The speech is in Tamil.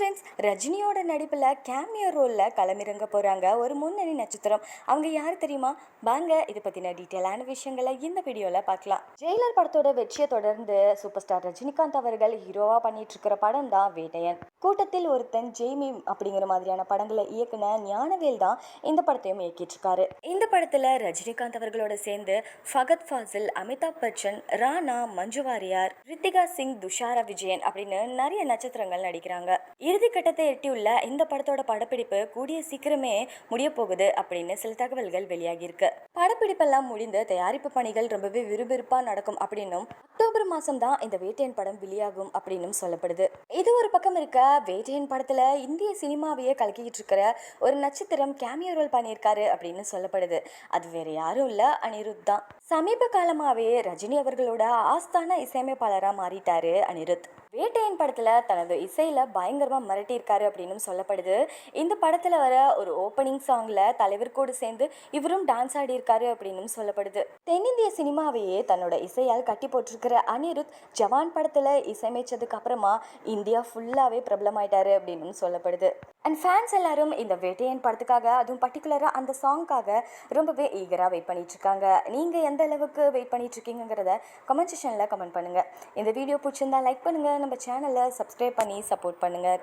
ஃப்ரெண்ட்ஸ் ரஜினியோட நடிப்பில் கேமியோ ரோலில் களமிறங்க போகிறாங்க ஒரு முன்னணி நட்சத்திரம். அவங்க யார் தெரியுமா? வாங்க இதை பற்றின டீட்டெயிலான விஷயங்களை இந்த வீடியோவில் பார்க்கலாம். ஜெயிலர் படத்தோட வெற்றியை தொடர்ந்து சூப்பர் ஸ்டார் ரஜினிகாந்த் அவர்கள் ஹீரோவாக பண்ணிட்டு இருக்கிற படம் தான் வேட்டையன். கூட்டத்தில் ஒருத்தன் ஜெய்மி அப்படிங்கிற மாதிரியான படங்களை இயக்குன ஞானவேல் தான் இந்த படத்தையும் இயக்கிட்டு இருக்காரு இந்த படத்தில் ரஜினிகாந்த் அவர்களோட சேர்ந்து ஃபகத் ஃபாசில் அமிதாப் பச்சன் ராணா மஞ்சு வாரியார் ரித்திகா சிங் துஷாரா விஜயன் அப்படின்னு நிறைய நட்சத்திரங்கள் நடிக்கிறாங்க. இறுதிக்கட்டத்தை எட்டியுள்ள இந்த படத்தோட படப்பிடிப்பு கூடிய சீக்கிரமே முடிய போகுது அப்படின்னு சில தகவல்கள் வெளியாகியிருக்கு. படப்பிடிப்பெல்லாம் முடிந்து தயாரிப்பு பணிகள் ரொம்பவே விறுவிறுப்பா நடக்கும் அப்படின்னும் அக்டோபர் மாசம் தான் இந்த வேட்டையன் படம் வெளியாகும் அப்படின்னும் சொல்லப்படுது. இது ஒரு பக்கம் இருக்க வேட்டையன் படத்துல இந்திய சினிமாவையே கலக்கிக்கிட்டு இருக்கிற ஒரு நட்சத்திரம் கேமியோ ரோல் பண்ணியிருக்காரு அப்படின்னு சொல்லப்படுது. அது வேற யாரும் இல்ல அனிருத் தான். சமீப காலமாவே ரஜினி அவர்களோட ஆஸ்தான இசையமைப்பாளரா மாறிட்டாரு அனிருத். வேட்டையன் படத்துல தனது இசையில பயங்கரமா மிரட்டியிருக்காரு அப்படின்னு சொல்லப்படுது. இந்த படத்தில் வர ஒரு ஓப்பனிங் சாங்ல தலைவர் கூட சேர்ந்து இவரும் டான்ஸ் ஆடியிருக்காரு அப்படின்னு சொல்லப்படுது. தென்னிந்திய சினிமாவையே தன்னோட இசையால் கட்டி போட்டிருக்கிற அனிருத் ஜவான் படத்தில் இசையமைச்சதுக்கு அப்புறமா இந்தியா ஃபுல்லாகவே பிரபலமாயிட்டாரு அப்படின்னு சொல்லப்படுது. அண்ட் ஃபேன்ஸ் எல்லாரும் இந்த வேட்டையன் படத்துக்காக அதுவும் பர்டிகுலராக அந்த சாங்க்காக ரொம்பவே ஈகராக வெயிட் பண்ணிட்டுருக்காங்க. நீங்கள் எந்த அளவுக்கு வெயிட் பண்ணிட்டுருக்கீங்கிறத கமெண்ட் செஷனில் கமெண்ட் பண்ணுங்கள் இந்த வீடியோ பிடிச்சிருந்தா லைக் பண்ணுங்கள் நம்ம சேனலை சப்ஸ்கிரைப் பண்ணி சப்போர்ட் பண்ணுங்கள்